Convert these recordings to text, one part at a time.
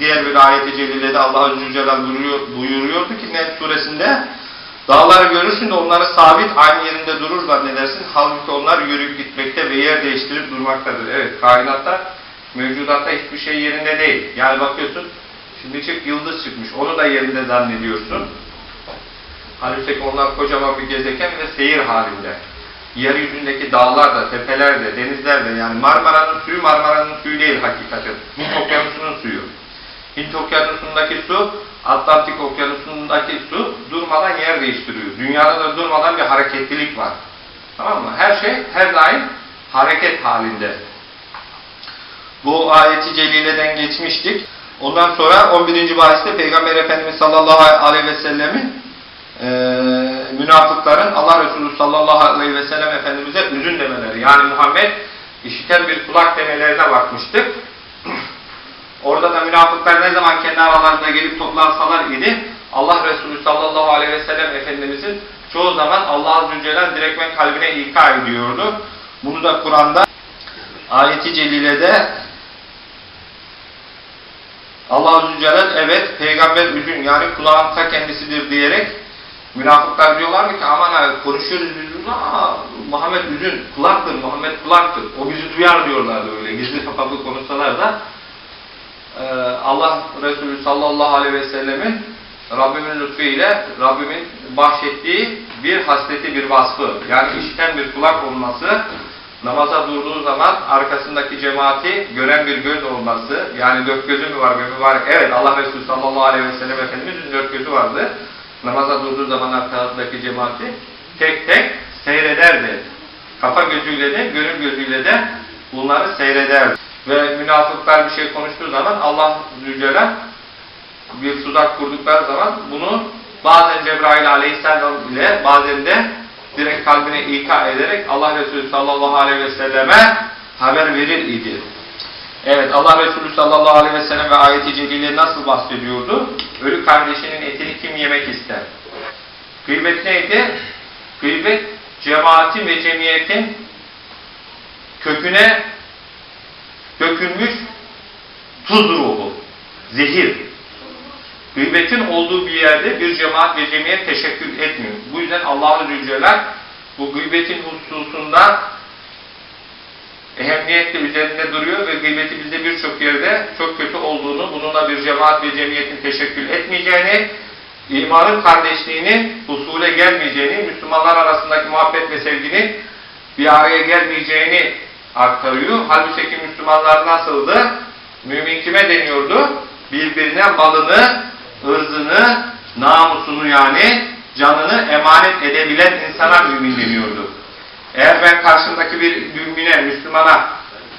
diğer bir ayet-i celilede Allah Azze Celle buyuruyor, buyuruyordu ki Nehd suresinde Dağları görürsün de onları sabit aynı yerinde durur zannedersin. Halbuki onlar yürüyüp gitmekte ve yer değiştirip durmaktadır. Evet kainatta, mevcudatta hiçbir şey yerinde değil. Yani bakıyorsun şimdi çık yıldız çıkmış. Onu da yerinde zannediyorsun. Halbuki onlar kocaman bir gezegen ve seyir halinde. Yeryüzündeki dağlar da, tepeler de, denizler de yani Marmara'nın suyu Marmara'nın suyu değil hakikaten. Okyanusunun suyu. Hint okyanusundaki su, Atlantik okyanusundaki su durmadan yer değiştiriyor. Dünyada da durmadan bir hareketlilik var. Tamam mı? Her şey her daim hareket halinde. Bu ayeti celileden geçmiştik. Ondan sonra 11. bahiste Peygamber Efendimiz sallallahu aleyhi ve sellemin e, münafıkların Allah Resulü sallallahu aleyhi ve sellem Efendimiz'e üzün demeleri. Yani Muhammed işiten bir kulak demelerine bakmıştık. Orada da münafıklar ne zaman kendi aralarında gelip toplansalar idi Allah Resulü sallallahu aleyhi ve sellem Efendimizin çoğu zaman Allah Azze ve Celle kalbine ilka ediyordu. Bunu da Kur'an'da ayeti celilede Allah Azze ve evet peygamber üzün yani kulağın ta kendisidir diyerek münafıklar diyorlar ki aman abi konuşuyoruz biz bunu ama Muhammed üzün kulaktır Muhammed kulaktır o bizi duyar diyorlardı öyle gizli kapaklı konuşsalar da Allah Resulü sallallahu aleyhi ve sellemin Rabbimin lütfu ile Rabbimin bahşettiği bir hasleti, bir vasfı. Yani işiten bir kulak olması, namaza durduğu zaman arkasındaki cemaati gören bir göz olması. Yani dört gözü mü var, gözü var. Evet Allah Resulü sallallahu aleyhi ve sellem Efendimizin dört gözü vardı. Namaza durduğu zaman arkasındaki cemaati tek tek seyrederdi. Kafa gözüyle de, gönül gözüyle de bunları seyrederdi ve münafıklar bir şey konuştuğu zaman Allah Zülcelal bir tuzak kurdukları zaman bunu bazen Cebrail aleyhisselam ile bazen de direkt kalbine ika ederek Allah Resulü sallallahu aleyhi ve selleme haber verir idi. Evet Allah Resulü sallallahu aleyhi ve sellem ve ayet-i celile nasıl bahsediyordu? Ölü kardeşinin etini kim yemek ister? Gıybet neydi? Gıybet cemaatin ve cemiyetin köküne dökülmüş tuz ruhu, zehir. Gıybetin olduğu bir yerde bir cemaat ve cemiyet teşekkür etmiyor. Bu yüzden Allah-u Zülcelal bu gıybetin hususunda ehemmiyetle üzerinde duruyor ve gıybeti bizde birçok yerde çok kötü olduğunu, bununla bir cemaat ve cemiyetin teşekkür etmeyeceğini, imanın kardeşliğinin husule gelmeyeceğini, Müslümanlar arasındaki muhabbet ve sevginin bir araya gelmeyeceğini aktarıyor. Halbuki Müslümanlar nasıldı? Mümin kime deniyordu? Birbirine malını, ırzını, namusunu yani canını emanet edebilen insana mümin deniyordu. Eğer ben karşımdaki bir mümine, Müslümana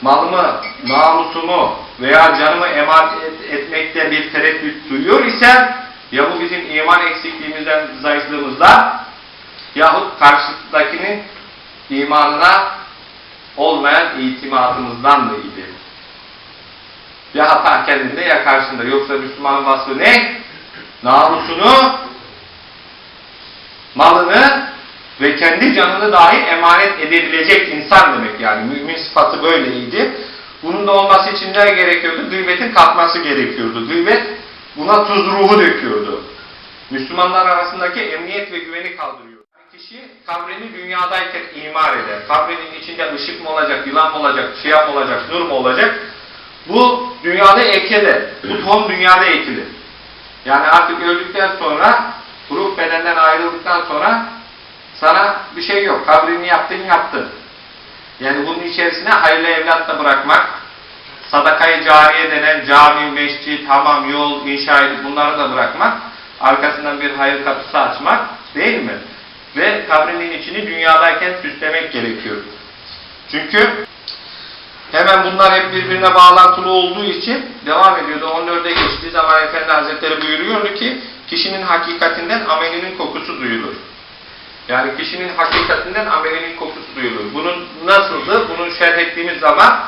malımı, namusumu veya canımı emanet etmekte bir tereddüt duyuyor ise ya bu bizim iman eksikliğimizden, zayıflığımızda yahut karşıdakinin imanına olmayan itimadımızdan da idi. Ya hata kendinde ya karşında. Yoksa Müslümanın vasfı ne? Namusunu, malını ve kendi canını dahi emanet edebilecek insan demek yani. Mümin sıfatı böyleydi. Bunun da olması için ne gerekiyordu? Gıybetin kalkması gerekiyordu. Gıybet buna tuz ruhu döküyordu. Müslümanlar arasındaki emniyet ve güveni kaldırıyor. Kişi kabrini dünyadayken imar eder. Kabrinin içinde ışık mı olacak, yılan mı olacak, şia mı olacak, nur mu olacak? Bu dünyada ekilir. Bu tohum dünyada ekilir. Yani artık öldükten sonra, ruh bedenden ayrıldıktan sonra sana bir şey yok. Kabrini yaptın yaptın. Yani bunun içerisine hayırlı evlat da bırakmak, sadakayı cariye denen cami, mescit, hamam, yol inşa edip bunları da bırakmak, arkasından bir hayır kapısı açmak değil mi? Ve kabrinin içini dünyadayken süslemek gerekiyor. Çünkü hemen bunlar hep birbirine bağlantılı olduğu için devam ediyordu. 14'e geçtiği zaman Efendi Hazretleri buyuruyordu ki kişinin hakikatinden amelinin kokusu duyulur. Yani kişinin hakikatinden amelinin kokusu duyulur. Bunun nasıldı? Bunu şerh ettiğimiz zaman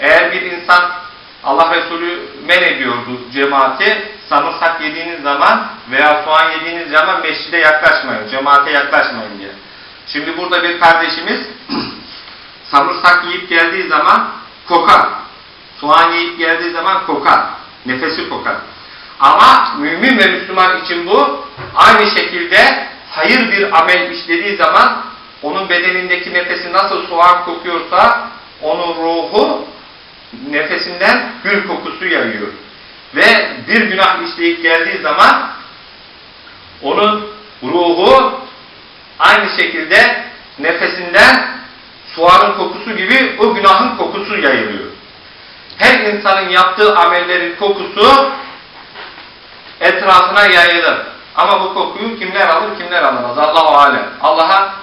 eğer bir insan Allah Resulü men ediyordu cemaati samırsak yediğiniz zaman veya soğan yediğiniz zaman mescide yaklaşmayın, cemaate yaklaşmayın diye. Şimdi burada bir kardeşimiz samırsak yiyip geldiği zaman kokar. Soğan yiyip geldiği zaman kokar. Nefesi kokar. Ama mümin ve Müslüman için bu aynı şekilde hayır bir amel işlediği zaman onun bedenindeki nefesi nasıl soğan kokuyorsa onun ruhu nefesinden gül kokusu yayıyor. Ve bir günah işleyip geldiği zaman onun ruhu aynı şekilde nefesinden soğanın kokusu gibi o günahın kokusu yayılıyor. Her insanın yaptığı amellerin kokusu etrafına yayılır. Ama bu kokuyu kimler alır, kimler alamaz? Allahu alem. Allah'a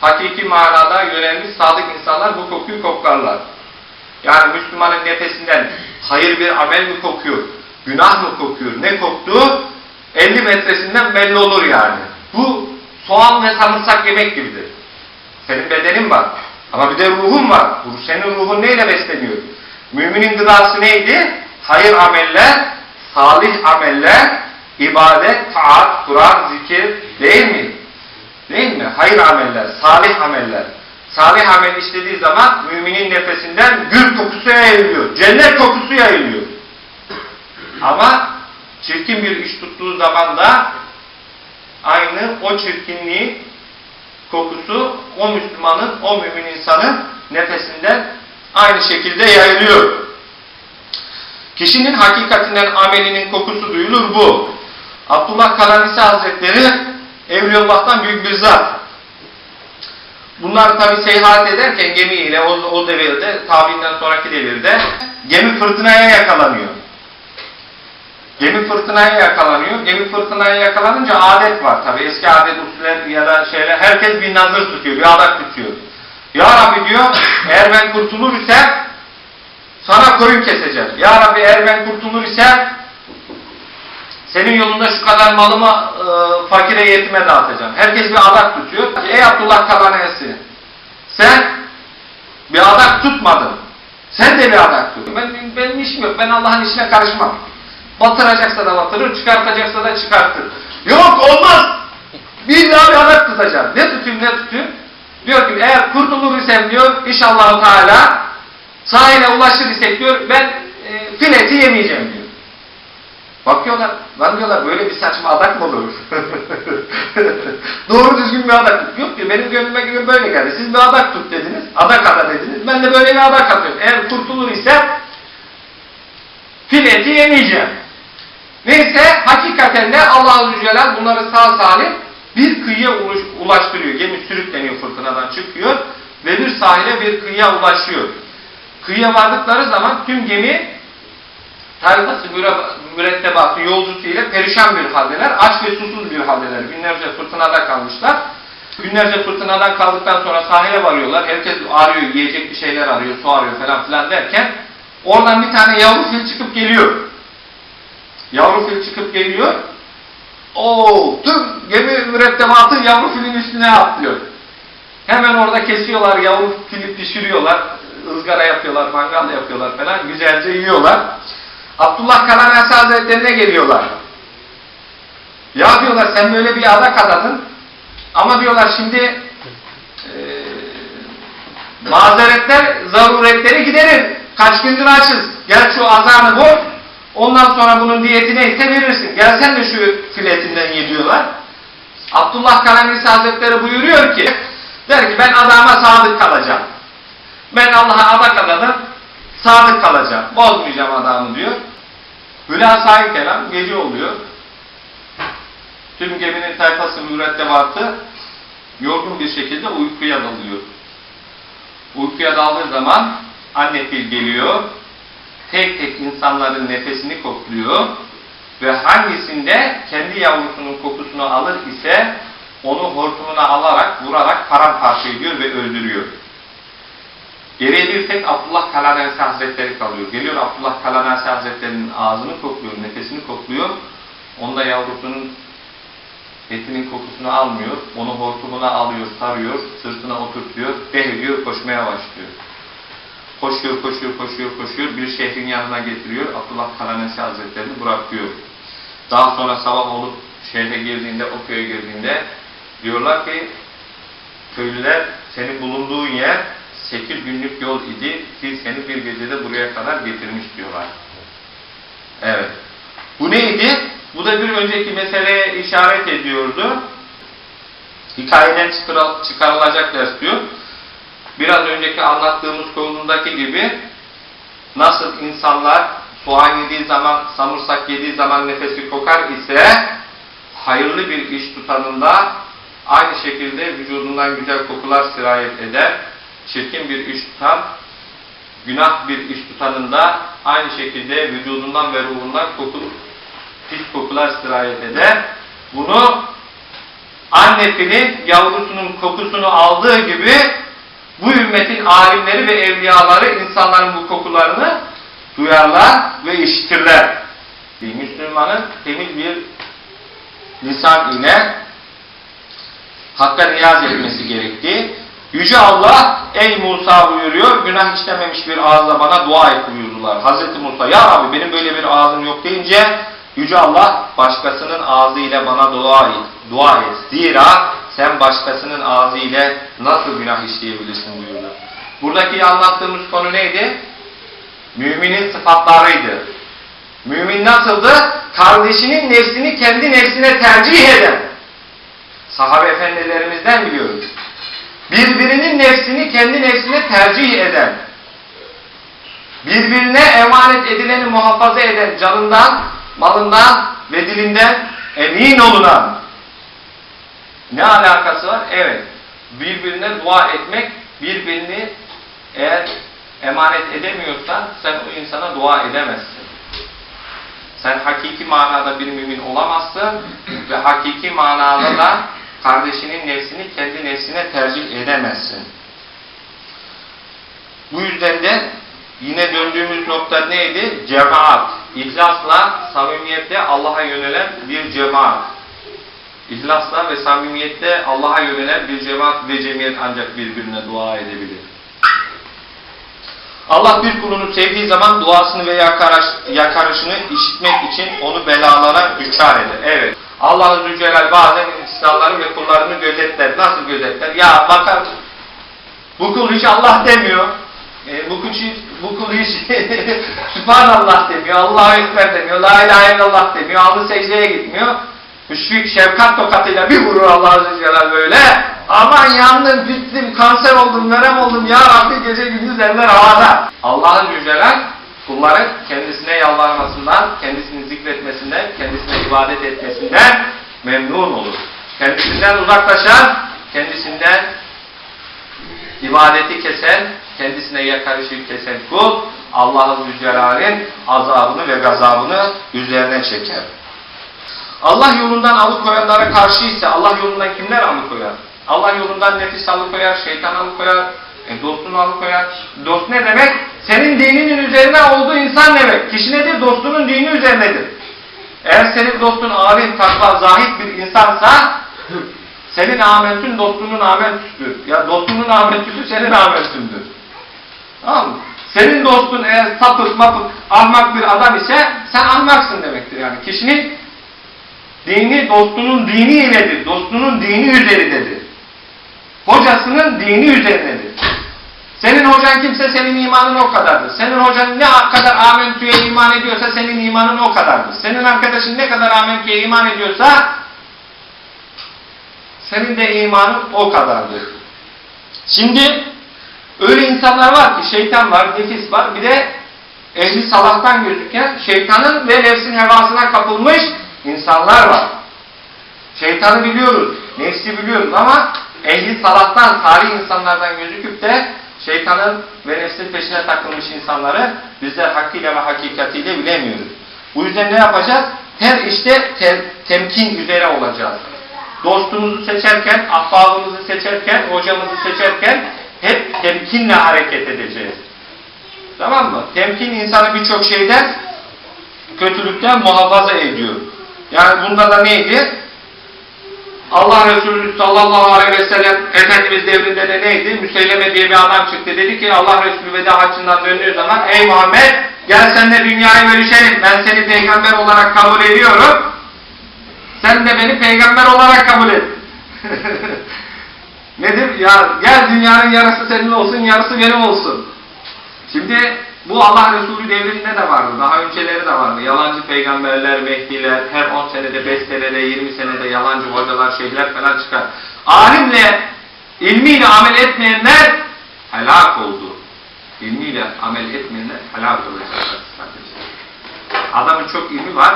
hakiki manada yönelmiş sadık insanlar bu kokuyu koklarlar. Yani Müslümanın nefesinden hayır bir amel mi kokuyor, günah mı kokuyor, ne koktuğu 50 metresinden belli olur yani. Bu soğan ve sarımsak yemek gibidir. Senin bedenin var. Ama bir de ruhun var. Bu Senin ruhun neyle besleniyor? Müminin gıdası neydi? Hayır ameller, salih ameller, ibadet, taat, Kur'an, zikir değil mi? Değil mi? Hayır ameller, salih ameller. Salih amel işlediği zaman müminin nefesinden gül kokusu yayılıyor. Cennet kokusu yayılıyor. Ama çirkin bir iş tuttuğu zaman da aynı o çirkinliği kokusu o Müslümanın, o mümin insanın nefesinden aynı şekilde yayılıyor. Kişinin hakikatinden amelinin kokusu duyulur bu. Abdullah Kalanisi Hazretleri Evliyaullah'tan büyük bir zat. Bunlar tabi seyahat ederken gemiyle o, o devirde, tabiinden sonraki devirde gemi fırtınaya yakalanıyor. Gemi fırtınaya yakalanıyor. Gemi fırtınaya yakalanınca adet var tabi. Eski adet usuller ya da şeyler. Herkes bir nazır tutuyor, bir adak tutuyor. Ya Rabbi diyor, eğer ben kurtulur ise sana koyun keseceğim. Ya Rabbi eğer ben kurtulur ise senin yolunda şu kadar malımı e, fakire yetime dağıtacağım. Herkes bir adak tutuyor. Ey Abdullah Kabanesi sen bir adak tutmadın. Sen de bir adak tut. Ben, benim işim yok. Ben Allah'ın işine karışmam. Batıracaksa da batırır, çıkartacaksa da çıkartır. Yok olmaz. Bir daha bir adak tutacağım. Ne tutayım ne tutayım? Diyor ki eğer kurtulur isem diyor inşallah Teala sahile ulaşır isek diyor ben e, fileti yemeyeceğim diyor. Bakıyorlar, lan diyorlar böyle bir saçma adak mı olur? Doğru düzgün bir adak. Yok diyor benim gönlüme göre böyle geldi. Siz bir adak tut dediniz, adak ada dediniz. Ben de böyle bir adak atıyorum. Eğer kurtulur ise fileti yemeyeceğim. Neyse hakikaten de Allah-u Zülcelal bunları sağ salim bir kıyıya ulaştırıyor. Gemi sürükleniyor fırtınadan çıkıyor ve bir sahile bir kıyıya ulaşıyor. Kıyıya vardıkları zaman tüm gemi tarikası mürettebatı yolcusu ile perişan bir haldeler, aç ve susuz bir haldeler. Günlerce fırtınada kalmışlar. Günlerce fırtınadan kaldıktan sonra sahile varıyorlar. Herkes arıyor, yiyecek bir şeyler arıyor, su arıyor falan filan derken oradan bir tane yavru fil çıkıp geliyor. Yavru fil çıkıp geliyor. O tüm gemi mürettebatı yavru filin üstüne atlıyor. Hemen orada kesiyorlar, yavru fili pişiriyorlar, ızgara yapıyorlar, mangal yapıyorlar falan, güzelce yiyorlar. Abdullah Kalanasi Hazretlerine geliyorlar. Ya diyorlar sen böyle bir adak adadın ama diyorlar şimdi e, mazeretler, zaruretleri giderir. Kaç gündür açız. Gel şu azanı bul. Ondan sonra bunun diyeti neyse verirsin. Gel sen de şu filetinden ye diyorlar. Abdullah Kalanisi Hazretleri buyuruyor ki der ki ben adama sadık kalacağım. Ben Allah'a adak adadım sadık kalacağım. Bozmayacağım adamı diyor. Hülasa-i kelam gece oluyor. Tüm geminin tayfası mürettebatı yorgun bir şekilde uykuya dalıyor. Uykuya daldığı zaman anne fil geliyor. Tek tek insanların nefesini kokluyor. Ve hangisinde kendi yavrusunun kokusunu alır ise onu hortumuna alarak, vurarak paramparça ediyor ve öldürüyor. Geriye bir tek Abdullah Kalanesi Hazretleri kalıyor. Geliyor Abdullah Kalanesi Hazretleri'nin ağzını kokluyor, nefesini kokluyor. Onda yavrusunun etinin kokusunu almıyor. Onu hortumuna alıyor, sarıyor, sırtına oturtuyor, beheliyor, koşmaya başlıyor. Koşuyor, koşuyor, koşuyor, koşuyor. Bir şehrin yanına getiriyor. Abdullah Kalanesi Hazretlerini bırakıyor. Daha sonra sabah olup şehre girdiğinde, o köye girdiğinde diyorlar ki köylüler senin bulunduğun yer 8 günlük yol idi. Fil seni bir gecede buraya kadar getirmiş diyorlar. burada bir önceki meseleye işaret ediyordu. Hikayeden çıkarılacak ders diyor. Biraz önceki anlattığımız konudaki gibi nasıl insanlar soğan yediği zaman, samırsak yediği zaman nefesi kokar ise hayırlı bir iş tutanında aynı şekilde vücudundan güzel kokular sirayet eder. Çirkin bir iş tutan, günah bir iş tutanında aynı şekilde vücudundan ve ruhundan koku, pis kokular sirayet eder. Bunu anne filin yavrusunun kokusunu aldığı gibi bu ümmetin alimleri ve evliyaları insanların bu kokularını duyarlar ve işitirler. Bir Müslümanın temiz bir lisan ile Hakk'a niyaz etmesi gerektiği. Yüce Allah ey Musa buyuruyor günah işlememiş bir ağızla bana dua et buyurdular. Hazreti Musa ya Rabbi benim böyle bir ağzım yok deyince Yüce Allah başkasının ağzı ile bana dua et. Dua et. Zira sen başkasının ağzı ile nasıl günah işleyebilirsin buyurdu. Buradaki anlattığımız konu neydi? Müminin sıfatlarıydı. Mümin nasıldı? Kardeşinin nefsini kendi nefsine tercih eden. Sahabe efendilerimizden biliyoruz. Birbirinin nefsini kendi nefsine tercih eden. Birbirine emanet edileni muhafaza eden, canından, malından ve dilinden emin olunan. Ne alakası var? Evet. Birbirine dua etmek, birbirini eğer emanet edemiyorsan sen o insana dua edemezsin. Sen hakiki manada bir mümin olamazsın ve hakiki manada da kardeşinin nefsini kendi nefsine tercih edemezsin. Bu yüzden de yine döndüğümüz nokta neydi? Cemaat. İhlasla, samimiyetle Allah'a yönelen bir cemaat. İhlasla ve samimiyetle Allah'a yönelen bir cemaat ve cemiyet ancak birbirine dua edebilir. Allah bir kulunu sevdiği zaman duasını ve yakarış, yakarışını işitmek için onu belalara düçar eder. Evet. Allah-u Zülcelal bazen insanları ve kullarını gözetler. Nasıl gözetler? Ya bakar bu kul hiç Allah demiyor. E, bu, kul, hiç- bu kul hiç Sübhanallah demiyor. Allahu Ekber demiyor. La ilahe illallah demiyor. Alnı secdeye gitmiyor. Müşfik şefkat tokatıyla bir vurur Allah Azze Celle böyle. Aman yandım, bittim, kanser oldum, verem oldum. Ya Rabbi gece gündüz eller havada. Allah'ın yücelen kulların kendisine yalvarmasından, kendisini zikretmesinden, kendisine ibadet etmesinden memnun olur. Kendisinden uzaklaşan, kendisinden ibadeti kesen, kendisine yakarışı kesen kul, Allah'ın Zülcelal'in azabını ve gazabını üzerine çeker. Allah yolundan alıkoyanlara karşı ise Allah yolundan kimler alıkoyar? Allah yolundan nefis alıkoyar, şeytan alıkoyar, e, dostunu alıkoyar. Dost ne demek? Senin dininin üzerine olduğu insan demek. Kişi nedir? Dostunun dini üzerinedir. Eğer senin dostun alim, takva, zahit bir insansa senin amentün dostunun amentüsüdür. Ya dostunun amentüsü senin amentündür. Tamam mı? Senin dostun eğer sapık, mapık, ahmak bir adam ise sen ahmaksın demektir. Yani kişinin dini dostunun dini iledir. Dostunun dini üzerindedir. Hocasının dini üzerindedir. Senin hocan kimse senin imanın o kadardır. Senin hocan ne kadar amentüye iman ediyorsa senin imanın o kadardır. Senin arkadaşın ne kadar amentüye iman ediyorsa senin de imanın o kadardır. Şimdi öyle insanlar var ki şeytan var, nefis var. Bir de ehli salahtan gözüken şeytanın ve nefsin hevasına kapılmış insanlar var. Şeytanı biliyoruz, nefsi biliyoruz ama ehli salahtan, salih insanlardan gözüküp de şeytanın ve nefsin peşine takılmış insanları bizler hakkıyla ve hakikatiyle bilemiyoruz. Bu yüzden ne yapacağız? Her işte te- temkin üzere olacağız. Dostumuzu seçerken, ahbabımızı seçerken, hocamızı seçerken hep temkinle hareket edeceğiz. Tamam mı? Temkin insanı birçok şeyden, kötülükten muhafaza ediyor. Yani bunda da neydi? Allah Resulü sallallahu aleyhi ve sellem Efendimiz devrinde de neydi? Müseyleme diye bir adam çıktı. Dedi ki Allah Resulü veda haccından döndüğü zaman Ey Muhammed gel seninle dünyayı bölüşelim. Ben seni peygamber olarak kabul ediyorum. Sen de beni peygamber olarak kabul et. Nedir? Ya gel dünyanın yarısı senin olsun, yarısı benim olsun. Şimdi bu Allah Resulü devrinde de vardı. Daha önceleri de vardı. Yalancı peygamberler, mehdiler, her 10 senede, 5 senede, 20 senede yalancı hocalar, şeyhler falan çıkar. Alimle, ilmiyle amel etmeyenler helak oldu. İlmiyle amel etmeyenler helak olacaklar. Adamın çok ilmi var,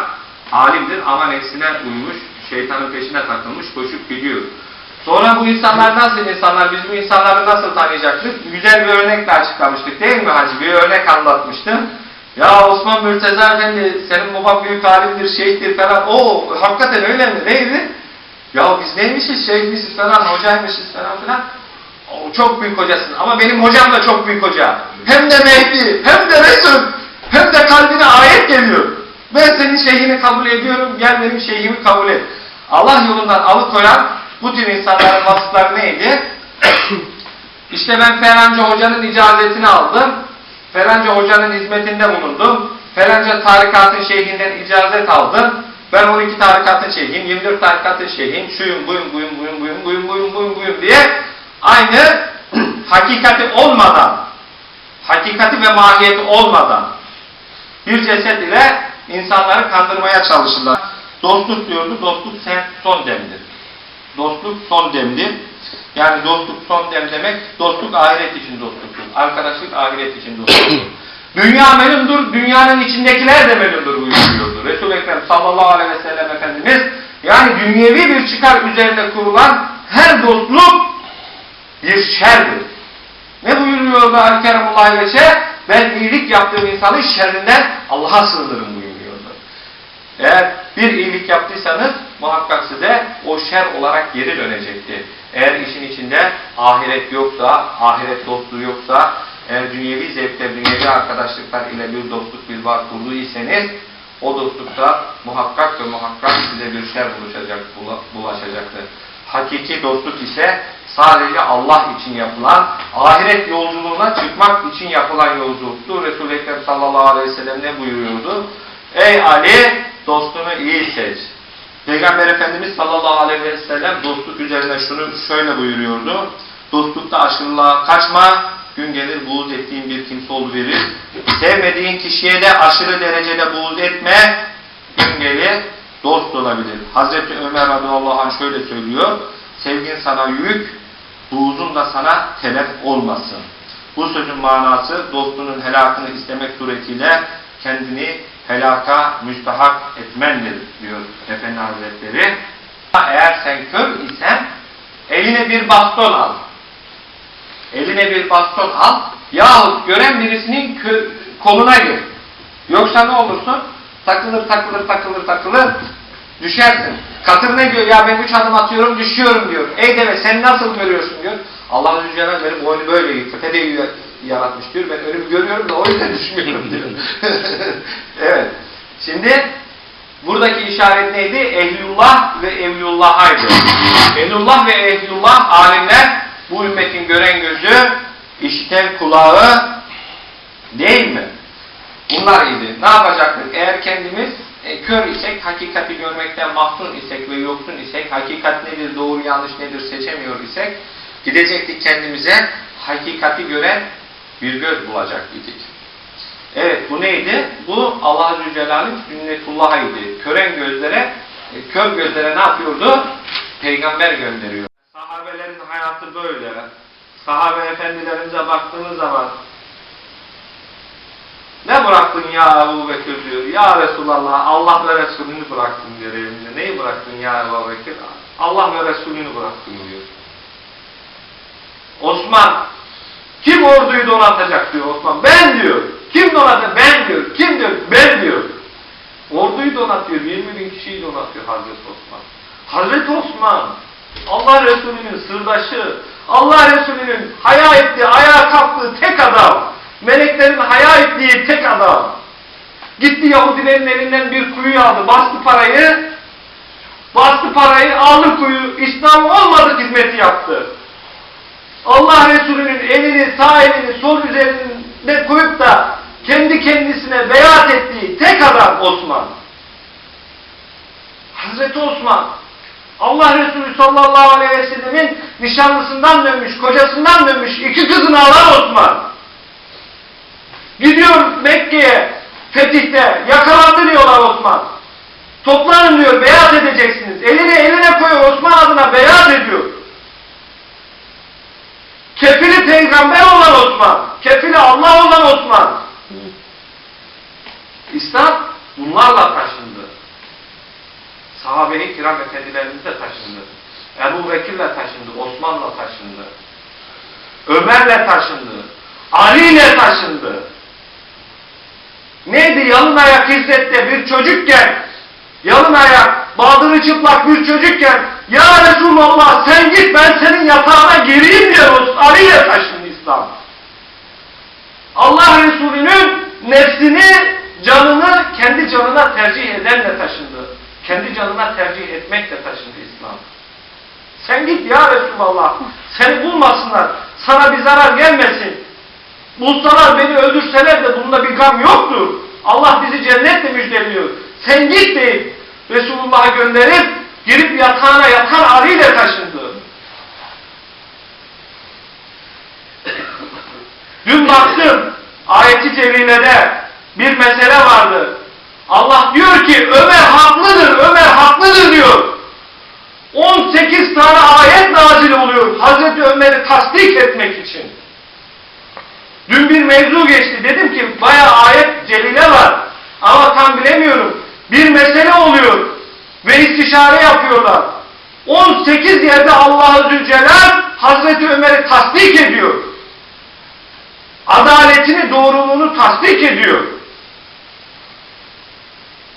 alimdir ama nefsine uymuş, şeytanın peşine takılmış, koşup gidiyor. Sonra bu insanlar nasıl insanlar, biz bu insanları nasıl tanıyacaktık? Güzel bir örnekle açıklamıştık değil mi Hacı? Bir örnek anlatmıştım. Ya Osman Mürteza Efendi, senin baban büyük alimdir, şeyhtir falan. O hakikaten öyle mi? Neydi? Ya biz neymişiz, şeyhmişiz falan, hocaymışız falan filan. O çok büyük hocasın ama benim hocam da çok büyük hoca. Hem de Mehdi, hem de Resul, hem de kalbine ayet geliyor. Ben senin şeyhini kabul ediyorum, gel benim şeyhimi kabul et. Allah yolundan alıkoyan bu tür insanların vasıfları neydi? işte ben Feranca hocanın icazetini aldım. Feranca hocanın hizmetinde bulundum. Feranca tarikatın şeyhinden icazet aldım. Ben 12 tarikatın şeyhiyim, 24 tarikatın şeyhiyim, şuyum, buyum, buyum, buyum, buyum, buyum, buyum, buyum, buyum diye aynı hakikati olmadan, hakikati ve mahiyeti olmadan bir ceset ile insanları kandırmaya çalışırlar. Dostluk diyordu, dostluk sen son demdir. Dostluk son demdir. Yani dostluk son dem demek, dostluk ahiret için dostluktur. Arkadaşlık ahiret için dostluktur. Dünya melundur, dünyanın içindekiler de melundur buyuruyordu. Resul-i Ekrem sallallahu aleyhi ve sellem Efendimiz, yani dünyevi bir çıkar üzerinde kurulan her dostluk bir şerdir. Ne buyuruyordu Al-Keremullahi Veçe? Ben iyilik yaptığım insanın şerrinden Allah'a sığınırım buyuruyordu. Eğer bir iyilik yaptıysanız muhakkak size o şer olarak geri dönecektir. Eğer işin içinde ahiret yoksa, ahiret dostluğu yoksa, eğer dünyevi zevkler, dünyevi arkadaşlıklar ile bir dostluk, bir bağ kurduysanız, o dostlukta muhakkak ve muhakkak size bir şer bulaşacak, bulaşacaktır. Hakiki dostluk ise sadece Allah için yapılan, ahiret yolculuğuna çıkmak için yapılan yolculuktur. Resul-i Ekrem sallallahu aleyhi ve sellem ne buyuruyordu? Ey Ali, dostunu iyi seç. Peygamber Efendimiz sallallahu aleyhi ve sellem dostluk üzerine şunu şöyle buyuruyordu. Dostlukta aşırılığa kaçma, gün gelir buğz ettiğin bir kimse verir. Sevmediğin kişiye de aşırı derecede buğz etme, gün gelir dost olabilir. Hazreti Ömer radıyallahu anh şöyle söylüyor. Sevgin sana yük, buğzun da sana telef olmasın. Bu sözün manası dostunun helakını istemek suretiyle kendini helaka müstahak etmendir diyor Efendi Hazretleri. Eğer sen kör isen eline bir baston al. Eline bir baston al yahut gören birisinin koluna gir. Yoksa ne olursun? Takılır takılır takılır takılır düşersin. Katır ne diyor? Ya ben üç adım atıyorum düşüyorum diyor. Ey deme sen nasıl görüyorsun diyor. Allah Azze ve Celle benim boynu böyle tepedeyi yaratmış diyor. Ben önümü görüyorum da o yüzden düşmüyorum diyor. evet. Şimdi buradaki işaret neydi? Ehlullah ve Evlullah'aydı. Ehlullah ve Ehlullah alimler bu ümmetin gören gözü, işiten kulağı değil mi? Bunlar idi. Ne yapacaktık? Eğer kendimiz e, kör isek, hakikati görmekten mahzun isek ve yoksun isek, hakikat nedir, doğru yanlış nedir seçemiyor isek, gidecektik kendimize hakikati gören bir göz bulacak idik. Evet bu neydi? Bu Allah Azze ve Celle'nin sünnetullah idi. Kören gözlere, e, kör gözlere ne yapıyordu? Peygamber gönderiyor. Sahabelerin hayatı böyle. Sahabe efendilerimize baktığınız zaman ne bıraktın ya Ebu Bekir diyor. Ya Resulallah Allah ve Resulünü bıraktın diyor evinde. Neyi bıraktın ya Ebu Bekir? Allah ve Resulünü bıraktın diyor. Osman kim orduyu donatacak diyor Osman. Ben diyor. Kim donatacak? Ben diyor. Kim diyor? Ben diyor. Orduyu donatıyor. 20 bin kişiyi donatıyor Hazreti Osman. Hazreti Osman Allah Resulü'nün sırdaşı, Allah Resulü'nün haya ettiği, ayağa kalktığı tek adam. Meleklerin haya ettiği tek adam. Gitti Yahudilerin elinden bir kuyu aldı. Bastı parayı. Bastı parayı, aldı kuyu. İslam olmadık hizmeti yaptı. Allah Resulü'nün elini, sağ elini sol üzerinde koyup da kendi kendisine beyat ettiği tek adam Osman. Hazreti Osman. Allah Resulü sallallahu aleyhi ve sellemin nişanlısından dönmüş, kocasından dönmüş iki kızını alan Osman. Gidiyor Mekke'ye, fetihte, yakalandı diyorlar Osman. Toplanın diyor, beyat edeceksiniz. Elini eline koyuyor, Osman adına beyat ediyor. Kefili peygamber olan Osman, kefili Allah olan Osman. İslam bunlarla taşındı. Sahabe-i kiram efendilerimiz de taşındı. Ebu Bekir'le taşındı, Osman'la taşındı. Ömer'le taşındı. Ali'yle taşındı. Neydi yalın ayak İzzet'te bir çocukken, yalın ayak, baldırı çıplak bir çocukken, Ya Resulallah sen git ben senin yatağına gireyim diyor Ali'yle taşındı İslam. Allah Resulü'nün nefsini, canını kendi canına tercih edenle taşındı. Kendi canına tercih etmekle taşındı İslam. Sen git ya Resulallah. Seni bulmasınlar. Sana bir zarar gelmesin. Bulsalar beni öldürseler de bunda bir gam yoktur. Allah bizi cennetle müjdeliyor. Sen git deyip Resulullah'a gönderip girip yatağına yatan Ali ile taşındı. Dün baktım ayeti celilede bir mesele vardı. Allah diyor ki Ömer haklıdır, Ömer haklıdır diyor. 18 tane ayet nazil oluyor Hazreti Ömer'i tasdik etmek için. Dün bir mevzu geçti. Dedim ki bayağı ayet celile var. Ama tam bilemiyorum. Bir mesele oluyor. Ve istişare yapıyorlar. 18 yerde Allah-u Zülcelal Hazreti Ömer'i tasdik ediyor. Adaletini, doğruluğunu tasdik ediyor.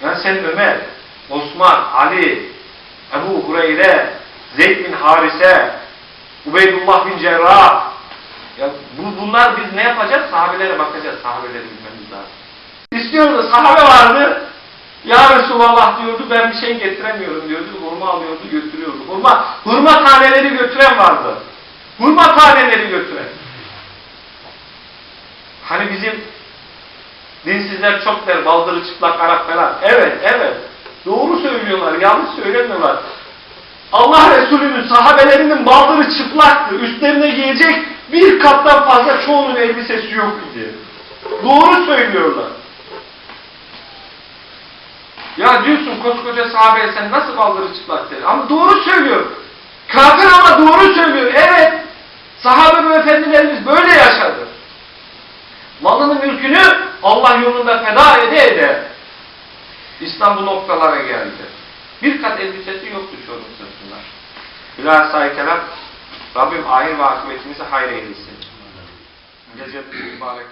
Ya sen Ömer, Osman, Ali, Ebu Hureyre, Zeyd bin Harise, Ubeydullah bin Cerrah. Ya bu, bunlar biz ne yapacağız? Sahabelere bakacağız. Sahabeleri bilmemiz lazım. İstiyordu sahabe vardı. Ya Resulallah diyordu ben bir şey getiremiyorum diyordu. Hurma alıyordu götürüyordu. Hurma, hurma taneleri götüren vardı. Hurma taneleri götüren. Hani bizim dinsizler çok der baldırı çıplak Arap falan. Evet evet. Doğru söylüyorlar. Yanlış söylemiyorlar. Allah Resulü'nün sahabelerinin baldırı çıplaktı. Üstlerine giyecek bir kattan fazla çoğunun elbisesi yok idi. Doğru söylüyorlar. Ya diyorsun koskoca sahabeye sen nasıl baldırı çıplak der? Ama doğru söylüyor. Kafir ama doğru söylüyor. Evet. Sahabe ve efendilerimiz böyle yaşadı. Malını mülkünü Allah yolunda feda ede ede. İslam bu noktalara geldi. Bir kat elbisesi yoktu çoğunun sırtında. Bilhassa kelam Rabbim ahir ve akıbetimizi hayır eylesin. Gecemiz mübarek.